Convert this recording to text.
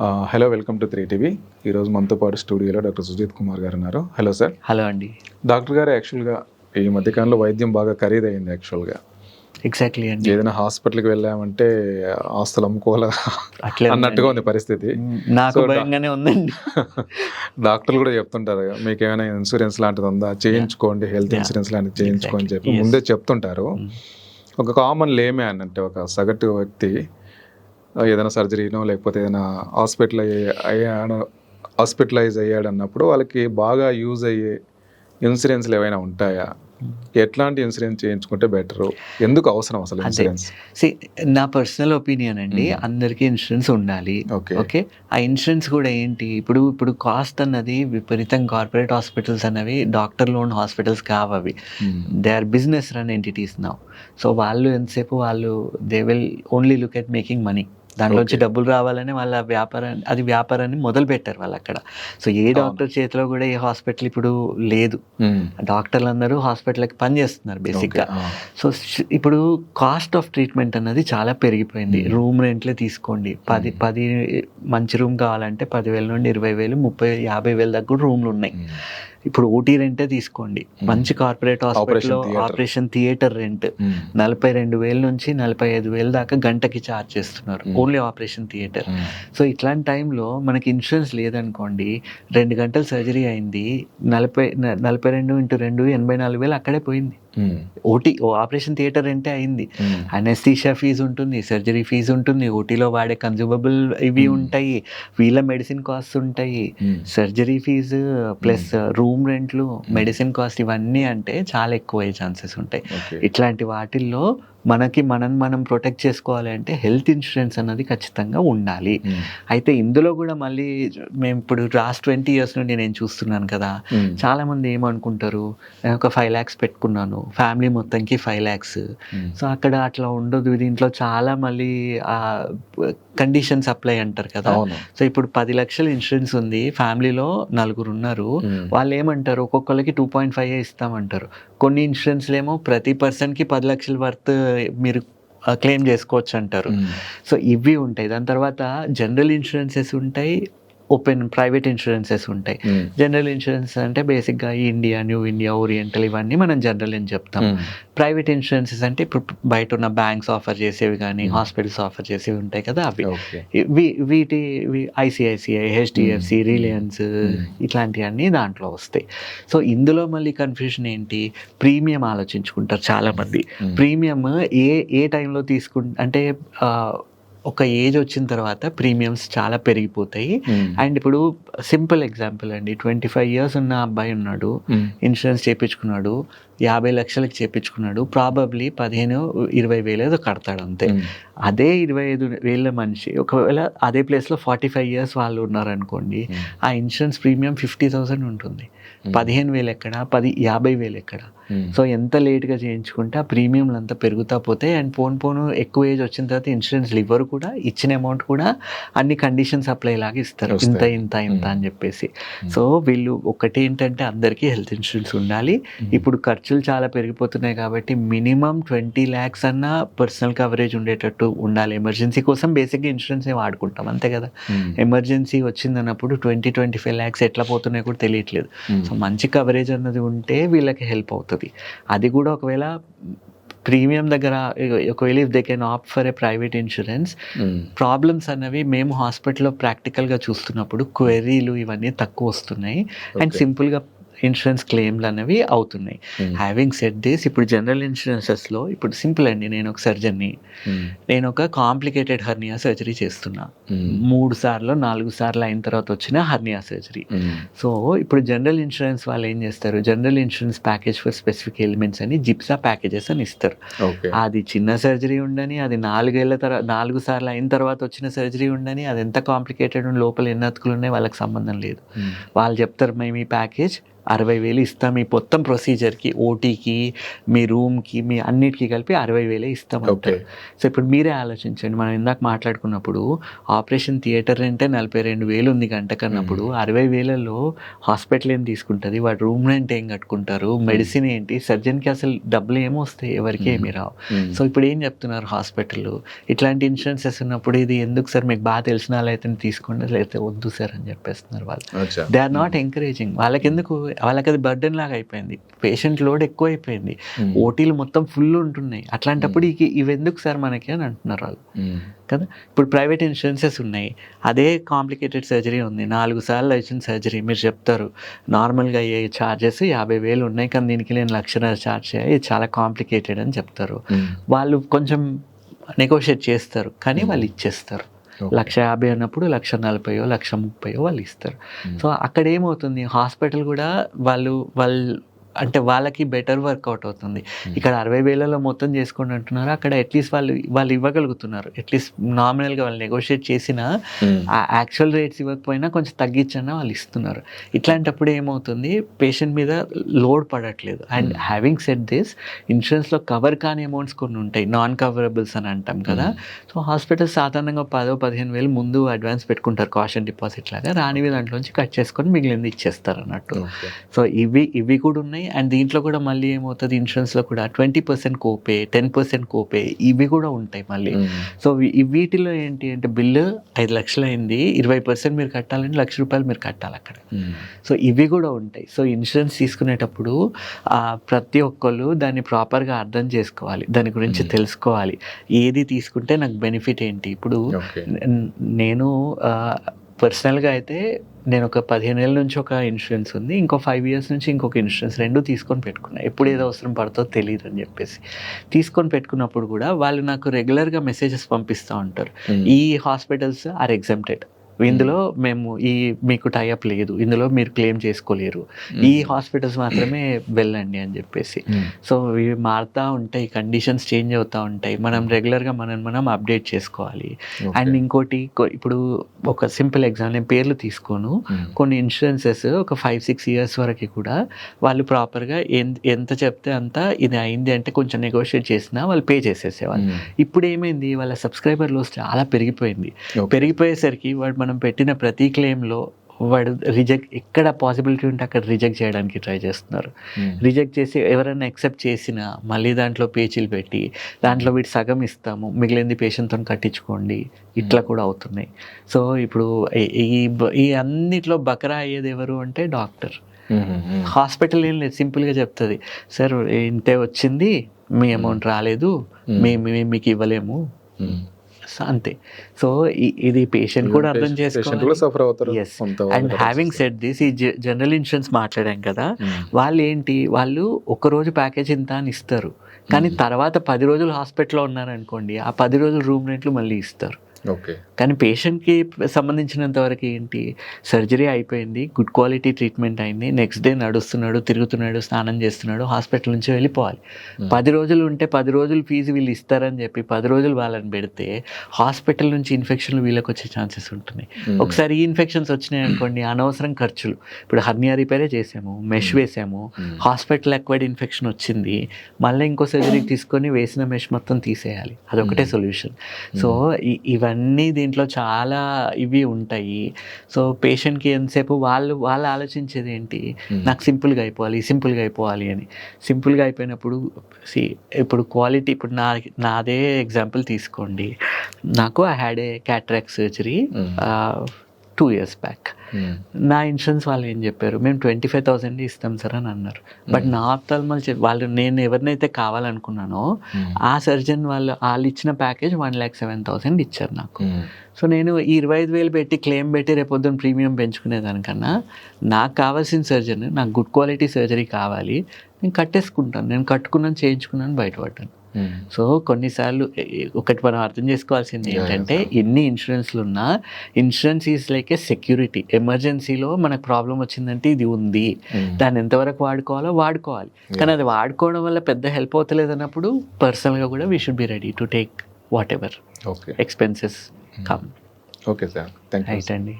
Hello welcome to three TV ఈరోజు మనతో పాటు స్టూడియోలో డాక్టర్ సుజిత్ కుమార్ గారు ఉన్నారు. హలో సార్ హలో అండి. డాక్టర్ గారు యాక్చువల్గా ఈ మధ్యకాలంలో వైద్యం బాగా ఖరీదైంది యాక్చువల్గా ఎగ్జాక్ట్లీ అండి. ఏదైనా హాస్పిటల్కి వెళ్ళామంటే ఆస్తులు అమ్ముకోవాలా అట్లే అన్నట్టుగా ఉంది పరిస్థితి. నాకు భయంగానే ఉందండి. డాక్టర్లు కూడా చెప్తుంటారు మీకు ఏమైనా ఇన్సూరెన్స్ లాంటిది ఉందా? చేయించుకోండి హెల్త్. ఇన్సూరెన్స్ లాంటిది చేయించుకోని చెప్పి. ముందే చెప్తుంటారు. Mm. ఒక కామన్ లేమే అని అంటే ఒక సగటు వ్యక్తి ఏదైనా సర్జరీనో లేకపోతే ఏదైనా హాస్పిటల్ అయ్యాడు హాస్పిటలైజ్ అయ్యాడు అన్నప్పుడు వాళ్ళకి బాగా యూజ్ అయ్యే ఇన్సూరెన్స్లు ఏమైనా ఉంటాయా? ఎట్లాంటి ఇన్సూరెన్స్ చేయించుకుంటే బెటర్? ఎందుకు అవసరం అసలు. ఇన్సూరెన్స్? నా పర్సనల్ ఒపీనియన్ అండి Mm. అందరికీ ఇన్సూరెన్స్ ఉండాలి. ఓకే. ఓకే? ఆ ఇన్సూరెన్స్ కూడా ఏంటి? ఇప్పుడు ఇప్పుడు కాస్ట్ అన్నది విపరీతం కార్పొరేట్ హాస్పిటల్స్ అన్నవి doctor loan hospitals కావవి they are business run entities now so వాళ్ళు ఎంతసేపు వాళ్ళు they will only look at making money దాంట్లోంచి. డబ్బులు రావాలని వాళ్ళ వ్యాపారాన్ని అది వ్యాపారాన్ని మొదలు పెట్టారు వాళ్ళు అక్కడ సో ఏ. డాక్టర్ చేతిలో కూడా ఏ హాస్పిటల్ ఇప్పుడు లేదు. డాక్టర్లు అందరూ హాస్పిటల్కి పని చేస్తున్నారు బేసిక్గా. సో ఇప్పుడు కాస్ట్ ఆఫ్ ట్రీట్మెంట్ అన్నది చాలా పెరిగిపోయింది. రూమ్ రెంట్లే తీసుకోండి. పది. పది మంచి రూమ్ కావాలంటే పదివేల నుండి ఇరవై వేలు ముప్పై యాభై వేల కూడా రూమ్లు ఉన్నాయి. ఇప్పుడు ఓటీ రెంటే తీసుకోండి. మంచి కార్పొరేట్ హాస్పిటల్లో. Operation theatre. రెంట్. నలభై రెండు వేల నుంచి నలభై ఐదు వేల దాకా గంటకి ఛార్జ్ చేస్తున్నారు. Only operation theatre. సో ఇట్లాంటి టైంలో మనకి ఇన్సూరెన్స్ లేదనుకోండి రెండు గంటలు సర్జరీ అయింది నలభై నలభై రెండు ఇంటూ రెండు ఎనభై నాలుగు వేలు అక్కడే పోయింది. ఓటీ ఓ ఆపరేషన్ థియేటర్ అంటే అయింది. అనెస్థీషియా ఫీజు ఉంటుంది సర్జరీ ఫీజు ఉంటుంది ఓటీలో వాడే కన్జ్యూమబుల్ ఇవి Hmm. ఉంటాయి వీళ్ళ మెడిసిన్ కాస్ట్ ఉంటాయి. సర్జరీ ఫీజు ప్లస్ రూమ్ రెంట్లు మెడిసిన్ కాస్ట్ ఇవన్నీ అంటే చాలా ఎక్కువ అయ్యే ఛాన్సెస్ ఉంటాయి. ఇట్లాంటి వాటిల్లో మనకి మనం మనం ప్రొటెక్ట్ చేసుకోవాలి అంటే హెల్త్ ఇన్సూరెన్స్ అన్నది ఖచ్చితంగా ఉండాలి. అయితే ఇందులో కూడా మళ్ళీ మేము ఇప్పుడు లాస్ట్ ట్వంటీ ఇయర్స్ నుండి నేను చూస్తున్నాను కదా. చాలా మంది ఏమనుకుంటారు? నేను ఒక ఫైవ్ ల్యాక్స్ పెట్టుకున్నాను. ఫ్యామిలీ మొత్తంకి ఫైవ్ ల్యాక్స్ సో అక్కడ అట్లా ఉండదు. దీంట్లో చాలా మళ్ళీ కండిషన్స్ అప్లై అంటారు కదా. సో ఇప్పుడు పది లక్షల ఇన్సూరెన్స్ ఉంది. ఫ్యామిలీలో నలుగురు ఉన్నారు. వాళ్ళు ఏమంటారు ఒక్కొక్కరికి టూ పాయింట్ ఫైవ్ ఇస్తామంటారు. కొన్ని ఇన్సూరెన్స్లు ఏమో ప్రతి పర్సన్కి పది లక్షల వర్త్ మీరు క్లెయిమ్ చేసుకోవచ్చు అంటారు. సో ఇవి ఉంటాయి. దాని తర్వాత జనరల్ ఇన్సూరెన్సెస్ ఉంటాయి. ఓపెన్ ప్రైవేట్ ఇన్సూరెన్సెస్ ఉంటాయి. జనరల్ ఇన్సూరెన్స్ అంటే బేసిక్గా ఇండియా న్యూ ఇండియా ఓరియంటల్ ఇవన్నీ మనం జనరల్ అని చెప్తాం. ప్రైవేట్ ఇన్సూరెన్సెస్ అంటే ఇప్పుడు బయట ఉన్న బ్యాంక్స్ ఆఫర్ చేసేవి కానీ Hmm. హాస్పిటల్స్ ఆఫర్ చేసేవి ఉంటాయి కదా అవి. వీటి ICICI HDFC Hmm. Reliance Hmm. ఇట్లాంటివన్నీ దాంట్లో వస్తాయి. సో ఇందులో మళ్ళీ కన్ఫ్యూషన్ ఏంటి? ప్రీమియం ఆలోచించుకుంటారు చాలామంది. ప్రీమియం ఏ ఏ టైంలో తీసుకు అంటే ఒక ఏజ్ వచ్చిన తర్వాత ప్రీమియమ్స్ చాలా పెరిగిపోతాయి. అండ్ ఇప్పుడు సింపుల్ ఎగ్జాంపుల్ అండి. ట్వంటీ ఫైవ్ ఇయర్స్ ఉన్న అబ్బాయి ఉన్నాడు. ఇన్సూరెన్స్ చేయించుకున్నాడు యాభై లక్షలకి చేయించుకున్నాడు ప్రాబబ్లీ పదిహేను ఇరవై వేలు ఏదో కడతాడు అంతే. అదే ఇరవై ఐదు వేల మనిషి. ఒకవేళ అదే ప్లేస్లో ఫార్టీ ఫైవ్ ఇయర్స్ వాళ్ళు ఉన్నారనుకోండి ఆ ఇన్సూరెన్స్ ప్రీమియం ఫిఫ్టీ థౌసండ్ ఉంటుంది. పదిహేను వేలు ఎక్కడ? పది యాభై వేలు ఎక్కడ? సో ఎంత లేట్గా చేయించుకుంటే ఆ ప్రీమియంలు అంతా పెరుగుతా పోతాయి అండ్ పోను పోను ఎక్కువ ఏజ్ వచ్చిన తర్వాత ఇన్సూరెన్స్లు ఇవ్వరు కూడా ఇచ్చిన అమౌంట్ కూడా అన్ని కండిషన్స్ అప్లై లాగా ఇస్తారు. ఇంత. ఇంత ఇంత అని Hmm. చెప్పేసి సో వీళ్ళు ఒకటి ఏంటంటే అందరికీ హెల్త్ ఇన్సూరెన్స్ ఉండాలి. ఇప్పుడు ఖర్చులు చాలా పెరిగిపోతున్నాయి కాబట్టి మినిమం ట్వంటీ ల్యాక్స్ అన్న పర్సనల్ కవరేజ్ ఉండేటట్టు ఉండాలి. ఎమర్జెన్సీ కోసం బేసిక్గా ఇన్సూరెన్స్ వాడుకుంటాం అంతే కదా. ఎమర్జెన్సీ వచ్చిందన్నప్పుడు ట్వంటీ ట్వంటీ ఫైవ్ ల్యాక్స్ ఎట్లా పోతున్నాయి కూడా తెలియట్లేదు. సో మంచి కవరేజ్ అన్నది ఉంటే వీళ్ళకి హెల్ప్ అవుతుంది. అది కూడా ఒకవేళ ప్రీమియం దగ్గర ఒకవేళ if they can opt for a private insurance problems అన్నవి మేము హాస్పిటల్లో ప్రాక్టికల్గా చూస్తున్నప్పుడు క్వెరీలు ఇవన్నీ తక్కువ వస్తున్నాయి. అండ్. సింపుల్గా ఇన్సూరెన్స్ క్లెయిమ్లు అనేవి అవుతున్నాయి. హ్యావింగ్ సెట్ దిస్ ఇప్పుడు జనరల్ ఇన్సూరెన్సెస్లో ఇప్పుడు సింపుల్ అండి. నేను ఒక సర్జన్ని నేను ఒక కాంప్లికేటెడ్ హర్నియా సర్జరీ చేస్తున్నా. మూడు సార్లు నాలుగు సార్లు అయిన తర్వాత వచ్చిన హర్నియా సర్జరీ సో ఇప్పుడు జనరల్ ఇన్సూరెన్స్ వాళ్ళు ఏం చేస్తారు? General insurance package for specific elements అని జిప్సా ప్యాకేజెస్ అని ఇస్తారు. అది చిన్న సర్జరీ ఉండని అది నాలుగేళ్ళ తర్వాత నాలుగు సార్లు అయిన తర్వాత వచ్చిన సర్జరీ ఉండని అది ఎంత కాంప్లికేటెడ్ లోపల ఎన్ని అతుకులు ఉన్నాయి వాళ్ళకి సంబంధం లేదు. వాళ్ళు చెప్తారు మేము ఈ ప్యాకేజ్ అరవై వేలు ఇస్తాం. ఈ మొత్తం ప్రొసీజర్కి ఓటీకి మీ రూమ్కి మీ అన్నిటికీ కలిపి అరవై వేలే ఇస్తాం అంటారు సో ఇప్పుడు మీరే ఆలోచించండి. మనం ఇందాక మాట్లాడుకున్నప్పుడు ఆపరేషన్ థియేటర్ రెంటే నలభై రెండు వేలు ఉంది గంట కన్నప్పుడు అరవై వేలలో హాస్పిటల్ ఏం తీసుకుంటుంది? వాడు రూమ్ రెంట్ ఏం కట్టుకుంటారు? మెడిసిన్ ఏంటి? సర్జన్కి అసలు డబ్బులు ఏమో వస్తాయి? ఎవరికి ఏమి రావు. సో ఇప్పుడు ఏం చెప్తున్నారు హాస్పిటల్ ఇట్లాంటి ఇన్సూరెన్సెస్ ఉన్నప్పుడు ఇది ఎందుకు సార్? మీకు బాగా తెలిసిన వాళ్ళైతే తీసుకోండి లేకపోతే వద్దు సార్ అని చెప్పేస్తున్నారు వాళ్ళు. దే ఆర్ నాట్ ఎంకరేజింగ్ వాళ్ళకి ఎందుకు వాళ్ళకి అది బర్డెన్ లాగా అయిపోయింది. పేషెంట్ లోడ్ ఎక్కువ అయిపోయింది. ఓటీలు మొత్తం ఫుల్ ఉంటున్నాయి. అట్లాంటప్పుడు ఇక ఇవి ఎందుకు సార్ మనకి అని అంటున్నారు వాళ్ళు. కదా? ఇప్పుడు ప్రైవేట్ ఇన్సూరెన్సెస్ ఉన్నాయి. అదే కాంప్లికేటెడ్ సర్జరీ ఉంది. నాలుగు సార్లు వచ్చిన సర్జరీ మీరు చెప్తారు. నార్మల్గా అయ్యే ఛార్జెస్ యాభై వేలు ఉన్నాయి. కానీ దీనికి నేను లక్షన్నర ఛార్జ్ చేయాలి. చాలా కాంప్లికేటెడ్ అని చెప్తారు. వాళ్ళు కొంచెం నెగోషియేట్ చేస్తారు. కానీ వాళ్ళు ఇచ్చేస్తారు. లక్ష యాభై అన్నప్పుడు లక్ష నలభైయో లక్ష ముప్పైయో వాళ్ళు ఇస్తారు. సో అక్కడ ఏమవుతుంది? హాస్పిటల్ కూడా వాళ్ళు వాళ్ళు అంటే వాళ్ళకి బెటర్ వర్కౌట్ అవుతుంది. ఇక్కడ అరవై వేలలో మొత్తం చేసుకోండి అంటున్నారు. అక్కడ అట్లీస్ట్ వాళ్ళు వాళ్ళు ఇవ్వగలుగుతున్నారు. అట్లీస్ట్ నామినల్గా వాళ్ళు నెగోషియేట్ చేసినా ఆ యాక్చువల్ రేట్స్ ఇవ్వకపోయినా కొంచెం తగ్గించన్నా వాళ్ళు ఇస్తున్నారు. ఇట్లాంటప్పుడు ఏమవుతుంది? పేషెంట్ మీద లోడ్ పడట్లేదు. అండ్ హ్యావింగ్ సెట్ దిస్ ఇన్సూరెన్స్లో కవర్ కాని అమౌంట్స్ కొన్ని ఉంటాయి. నాన్ కవరబుల్స్ అని అంటాం కదా. సో హాస్పిటల్ సాధారణంగా పదో పదిహేను వేలు ముందు అడ్వాన్స్ పెట్టుకుంటారు. కాషన్ డిపాజిట్ లాగా. రానివి దాంట్లోంచి కట్ చేసుకొని మిగిలింది ఇచ్చేస్తారు అన్నట్టు. సో ఇవి ఇవి కూడా ఉన్నాయి. అండ్ దీంట్లో కూడా మళ్ళీ ఏమవుతుంది? ఇన్సూరెన్స్లో కూడా twenty percent copay ten percent copay ఇవి కూడా ఉంటాయి మళ్ళీ. సో వీటిలో ఏంటి అంటే బిల్లు ఐదు లక్షలు అయింది ఇరవై పర్సెంట్ మీరు కట్టాలంటే లక్ష రూపాయలు మీరు కట్టాలి అక్కడ. సో ఇవి కూడా ఉంటాయి. సో ఇన్సూరెన్స్ తీసుకునేటప్పుడు ఆ, ప్రతి ఒక్కళ్ళు దాన్ని ప్రాపర్గా అర్థం చేసుకోవాలి. దాని గురించి తెలుసుకోవాలి. ఏది తీసుకుంటే నాకు బెనిఫిట్ ఏంటి? ఇప్పుడు నేను పర్సనల్గా అయితే నేను ఒక పదిహేను ఏళ్ళ నుంచి ఒక ఇన్సూరెన్స్ ఉంది ఇంకో ఫైవ్ ఇయర్స్ నుంచి ఇంకొక ఇన్సూరెన్స్ రెండు తీసుకొని పెట్టుకున్నా. ఎప్పుడు ఏదో అవసరం పడుతుందో తెలియదు అని చెప్పేసి. తీసుకొని పెట్టుకున్నప్పుడు కూడా వాళ్ళు నాకు రెగ్యులర్గా మెసేజెస్ పంపిస్తూ ఉంటారు. ఈ హాస్పిటల్స్ ఆర్ ఎగ్జామ్టెడ్ ఇందులో మేము ఈ మీకు టైఅప్ లేదు. ఇందులో మీరు క్లెయిమ్ చేసుకోలేరు. ఈ హాస్పిటల్స్ మాత్రమే వెళ్ళండి అని చెప్పేసి. సో ఇవి మారుతూ ఉంటాయి. కండిషన్స్ చేంజ్ అవుతూ ఉంటాయి. మనం రెగ్యులర్గా మనం మనం అప్డేట్ చేసుకోవాలి. అండ్ ఇంకోటి ఇప్పుడు ఒక సింపుల్ ఎగ్జాంపుల్ నేను పేర్లు తీసుకోను. కొన్ని ఇన్సూరెన్సెస్ ఒక ఫైవ్ సిక్స్ ఇయర్స్ వరకు కూడా వాళ్ళు ప్రాపర్గా ఎంత ఎంత చెప్తే అంత ఇది అయింది అంటే కొంచెం నెగోషియేట్ చేసినా వాళ్ళు పే చేసేసేవాళ్ళు. ఇప్పుడు ఏమైంది? వాళ్ళ సబ్స్క్రైబర్ లోస్ చాలా పెరిగిపోయింది. పెరిగిపోయేసరికి వాడు మనం పెట్టిన ప్రతి క్లెయిమ్లో వాడు రిజెక్ట్ ఎక్కడ పాసిబిలిటీ ఉంటే అక్కడ రిజెక్ట్ చేయడానికి ట్రై చేస్తున్నారు. రిజెక్ట్ చేసి ఎవరైనా యాక్సెప్ట్ చేసినా మళ్ళీ దాంట్లో పేచీలు పెట్టి దాంట్లో వీటి సగం ఇస్తాము మిగిలింది పేషెంట్తో కట్టించుకోండి ఇట్లా కూడా అవుతున్నాయి. సో ఇప్పుడు ఈ- ఈ అన్నిట్లో బకరా అయ్యేది ఎవరు అంటే డాక్టర్. హాస్పిటల్ ఏం లేదు సింపుల్గా చెప్తుంది. సార్ ఇంతే వచ్చింది మీ అమౌంట్ రాలేదు మేము. మీకు ఇవ్వలేము. అంతే. సో ఇది పేషెంట్ కూడా అర్థం పేషెంట్ కూడా చేసుకోవాలి అండ్ హ్యావింగ్ సెట్ దిస్ ఈ జనరల్ ఇన్సూరెన్స్ మాట్లాడాం కదా వాళ్ళు ఏంటి వాళ్ళు ఒక రోజు ప్యాకేజ్ ఇంత అని ఇస్తారు. కానీ తర్వాత పది రోజులు హాస్పిటల్లో ఉన్నారనుకోండి ఆ పది రోజులు రూమ్ రెంట్లు మళ్ళీ ఇస్తారు. కానీ పేషెంట్కి సంబంధించినంత వరకు ఏంటి సర్జరీ అయిపోయింది గుడ్ క్వాలిటీ ట్రీట్మెంట్ అయింది. నెక్స్ట్ డే నడుస్తున్నాడు తిరుగుతున్నాడు స్నానం చేస్తున్నాడు హాస్పిటల్ నుంచి వెళ్ళిపోవాలి. పది రోజులు ఉంటే పది రోజులు ఫీజు వీళ్ళు ఇస్తారని చెప్పి పది రోజులు వాళ్ళని పెడితే హాస్పిటల్ నుంచి ఇన్ఫెక్షన్లు వీళ్ళకి వచ్చే ఛాన్సెస్ ఉంటున్నాయి. ఒకసారి ఈ ఇన్ఫెక్షన్స్ వచ్చినాయి అనుకోండి అనవసరం ఖర్చులు. ఇప్పుడు హర్నియా రిపేరే చేసాము మెష్ వేసాము హాస్పిటల్ అక్వైడ్ ఇన్ఫెక్షన్ వచ్చింది మళ్ళీ ఇంకో సర్జరీకి తీసుకొని వేసిన మెష్ మొత్తం తీసేయాలి. అదొకటే సొల్యూషన్ సో ఇ- ఇవన్నీ దీంట్లో చాలా ఇవి ఉంటాయి. సో పేషెంట్కి ఎంతసేపు వాళ్ళు వాళ్ళు ఆలోచించేది ఏంటి? నాకు సింపుల్గా అయిపోవాలి సింపుల్గా అయిపోవాలి అని. సింపుల్గా అయిపోయినప్పుడు see, ఇప్పుడు క్వాలిటీ ఇప్పుడు నా నాదే ఎగ్జాంపుల్ తీసుకోండి. నాకు I had a cataract surgery two years back నా ఇన్సూరెన్స్ వాళ్ళు ఏం చెప్పారు? మేము ట్వంటీ ఫైవ్ థౌసండ్ ఇస్తాం సార్ అని అన్నారు. బట్ నా ఆప్తాల్మల్ వాళ్ళు నేను ఎవరినైతే కావాలనుకున్నానో ఆ సర్జన్ వాళ్ళు వాళ్ళు ఇచ్చిన package one lakh seven thousand ఇచ్చారు నాకు. సో నేను ఈ ఇరవై ఐదు వేలు పెట్టి క్లెయిమ్ పెట్టి రేపొద్దున ప్రీమియం పెంచుకునేదానికన్నా నాకు కావాల్సిన సర్జన్ నాకు గుడ్ క్వాలిటీ సర్జరీ కావాలి నేను కట్టేసుకుంటాను. నేను కట్టుకున్నాను చేయించుకున్నాను బయటపడ్డాను. సో కొన్నిసార్లు ఒకటి మనం అర్థం చేసుకోవాల్సింది ఏంటంటే ఎన్ని ఇన్సూరెన్స్లు ఉన్నా insurance is like a security. ఎమర్జెన్సీలో మనకు ప్రాబ్లం వచ్చిందంటే ఇది ఉంది. దాన్ని ఎంతవరకు వాడుకోవాలో వాడుకోవాలి. కానీ అది వాడుకోవడం వల్ల పెద్ద హెల్ప్ అవుతలేదు అన్నప్పుడు పర్సనల్గా కూడా we should be ready to take whatever okay expenses come okay sir right అండి.